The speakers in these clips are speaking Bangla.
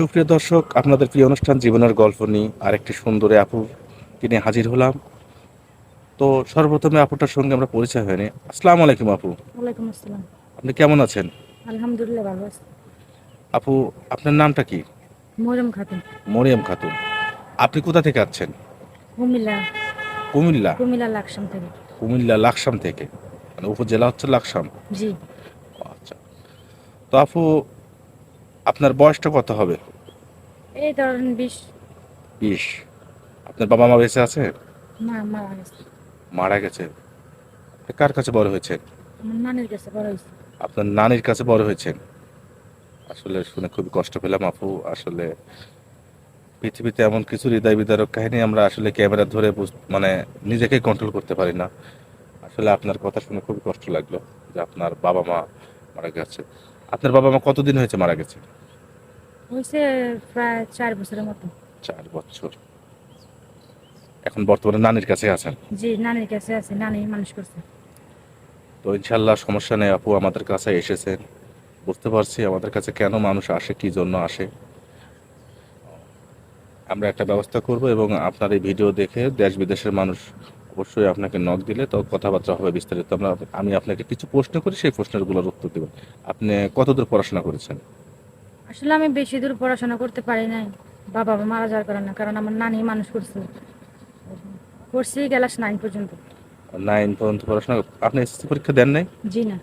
সুপ্রিয় দর্শক আপনাদের প্রিয় অনুষ্ঠান জীবনের গল্প নিয়ে আরেকটি সুন্দরী আপু কিনে হাজির হলাম। তো সর্বপ্রথমে আপুটার সঙ্গে আমরা পরিচয় হয়নি। আসসালামু আলাইকুম আপু। ওয়ালাইকুম আসসালাম। আপনি কেমন আছেন? আলহামদুলিল্লাহ ভালো আছি। আপু আপনার নামটা কি? মরিয়ম খাতুন। মরিয়ম খাতুন। আপনি কোথা থেকে আসছেন? কুমিল্লা। কুমিল্লা? কুমিল্লা লাকসাম থেকে। কুমিল্লা লাকসাম থেকে। মানে উপজেলা হচ্ছে লাকসাম? জি। আচ্ছা। তো আপু আপনার বয়সটা কত হবে? এই ধরেন বিশ। বিশ। আপনার বাবা মা বেঁচে আছে? মা মারা গেছে। মারা গেছে। আপনি কার কাছে বড় হয়েছে? নানির কাছে বড় হয়েছে। আপনার নানির কাছে বড় হয়েছেন আসলে শুনে খুবই কষ্ট পেলাম আপু। আসলে পৃথিবীতে এমন কিছু হৃদয় বিদারক কাহিনী আমরা আসলে ক্যামেরা ধরে মানে নিজেকে কন্ট্রোল করতে পারি না। আসলে আপনার কথা শুনে খুবই কষ্ট লাগল যে আপনার বাবা মা মারা গেছে। আপনার বাবা মা কতদিন হয়েছে মারা গেছে? হয়েছে প্রায় চার বছরের মতো। চার বছর। এখন বর্তমানে নানির কাছে আছেন? জি নানির কাছে আছে নানি মানুষ করছে। তো ইনশাল্লাহ সমস্যা নেই আপু আমাদের কাছে এসেছেন। বুঝতে পারছি আমাদের কাছে কেন মানুষ আসে কি জন্য আসে। আমরা একটা ব্যবস্থা করব এবং আপনার এই ভিডিও দেখে দেশ বিদেশের মানুষ অবশ্যই আপনাকে নক দিলে তো কথাবার্তা হবে বিস্তারিত। আমরা আমি আপনাকে কিছু প্রশ্ন করি সেই প্রশ্নগুলোর উত্তর দেবেন। আপনি কতদূর পড়াশোনা করেছেন? আসলে আমি বেশি দূর পড়াশোনা করতে পারি নাই। বাবা মা মারা যাওয়ার কারণে কারণ আমার নানি মানুষ করছে। করছি ক্লাস নাইন পর্যন্ত। নাইন পর্যন্ত পড়াশোনা আপনি এসএসসি পরীক্ষা দেন নাই? জি না।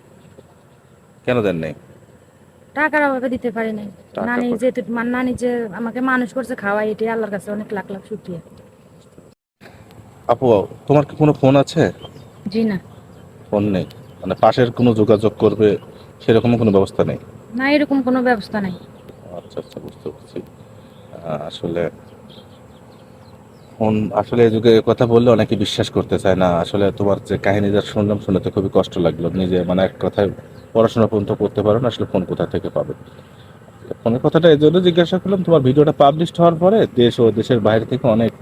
কেন দেন নাই? টাকার অভাবে দিতে পারি নাই। নানি মানে নানি যে আমাকে মানুষ করছে খাওয়াই এটাই আল্লাহর কাছে অনেক লাখ লাখ শুক্রিয়া। আপু তোমার কি কোনো ফোন আছে? জি না। ফোন নেই। মানে পাশের কোনো যোগাযোগ করবে সেরকম কোনো ব্যবস্থা নেই? না এরকম কোনো ব্যবস্থা নাই। আচ্ছা আচ্ছা বুঝতে পারছি। আসলে ফোন আসলে এই যুগে কথা বললে অনেকে বিশ্বাস করতে চায় না। আসলে তোমার যে কাহিনী যা শুনলাম শুনে তো খুবই কষ্ট লাগল। নিজে মানে এক কথায় পড়াশোনা পর্যন্ত করতে পারো না আসলে ফোন কোথা থেকে পাবে? ফোনের কথাটা এই জন্য জিজ্ঞাসা করলাম তোমার ভিডিওটা পাবলিশ হওয়ার পরে দেশ ও দেশের বাইরে থেকে অনেক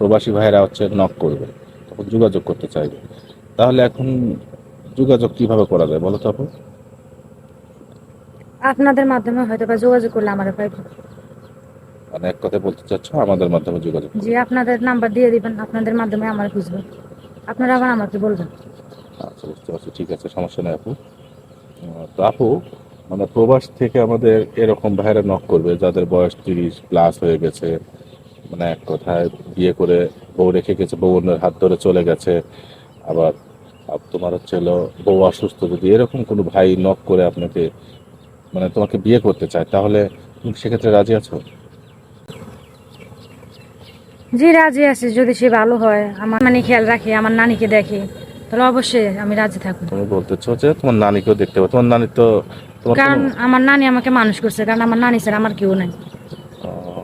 প্রবাসী ভাইরা হচ্ছে নক করবে তখন যোগাযোগ করতে চাইবে। তাহলে এখন যোগাযোগ কীভাবে করা যায় বলো তো আপু? আপনাদের মাধ্যমে হয়তো বা যোগাযোগ করলে আমার পাইব মানে এক কথায় বলতে চাচ্ছ আমাদের মাধ্যমে যোগাযোগ। জি আপনাদের নাম্বার দিয়ে দিবেন আপনাদের মাধ্যমে আমার খুঁজবেন আপনারা আবার আমাকে বলবেন। আচ্ছা বুঝতে পারছি ঠিক আছে সমস্যা নেই আপু। তো আপু মানে প্রবাস থেকে আমাদের এরকম ভাইরা নক করবে যাদের বয়স তিরিশ প্লাস হয়ে গেছে মানে এক কথায় বিয়ে করে বউ রেখে গেছে বউ অন্যের হাত ধরে চলে গেছে। আবার তোমার হচ্ছে হলো বউ অসুস্থ যদি এরকম কোনো ভাই নক করে আপনাকে মানে তোমাকে বিয়ে করতে চায় তাহলে তুমি সেক্ষেত্রে রাজি আছো? জি রাজি আছি যদি সে ভালো হয়। আমার নানি খেয়াল রাখে আমার নানিকে দেখে। তাহলে অবশ্যই আমি রাজি থাকব তুমি বলতেছো যে তোমার নানিকেও দেখতে পাবো তোমার নানি তো কারণ আমার নানি আমাকে মানুষ করছে কারণ আমার নানি স্যার আমার কেউ নাই।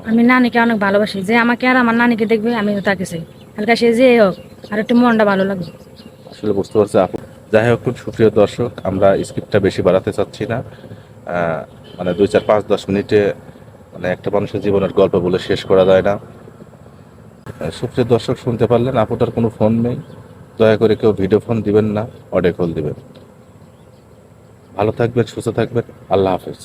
আমি নানিকে অনেক ভালোবাসি। যে আমাকে আর আমার নানিকে দেখবে আমি তাকে চাই। হালকা সে যে হোক, আর একটু মনটা ভালো লাগবে। আসলে বুঝতে পারছি আপু। যাই হোক খুব সুপ্রিয় দর্শক, আমরা স্ক্রিপ্টটা বেশি বাড়াতে চাচ্ছি না। মানে দুই চার পাঁচ দশ মিনিটে মানে একটা মানুষের জীবনের গল্প বলে শেষ করা যায় না। সুপ্রিয় দর্শক, শুনতে পারলেন আপুটার কোনো ফোন নেই। দয়া করে কেউ ভিডিও ফোন দিবেন না, অডিও কল দিবেন। ভালো থাকবেন, সুস্থ থাকবেন। আল্লাহ হাফেজ।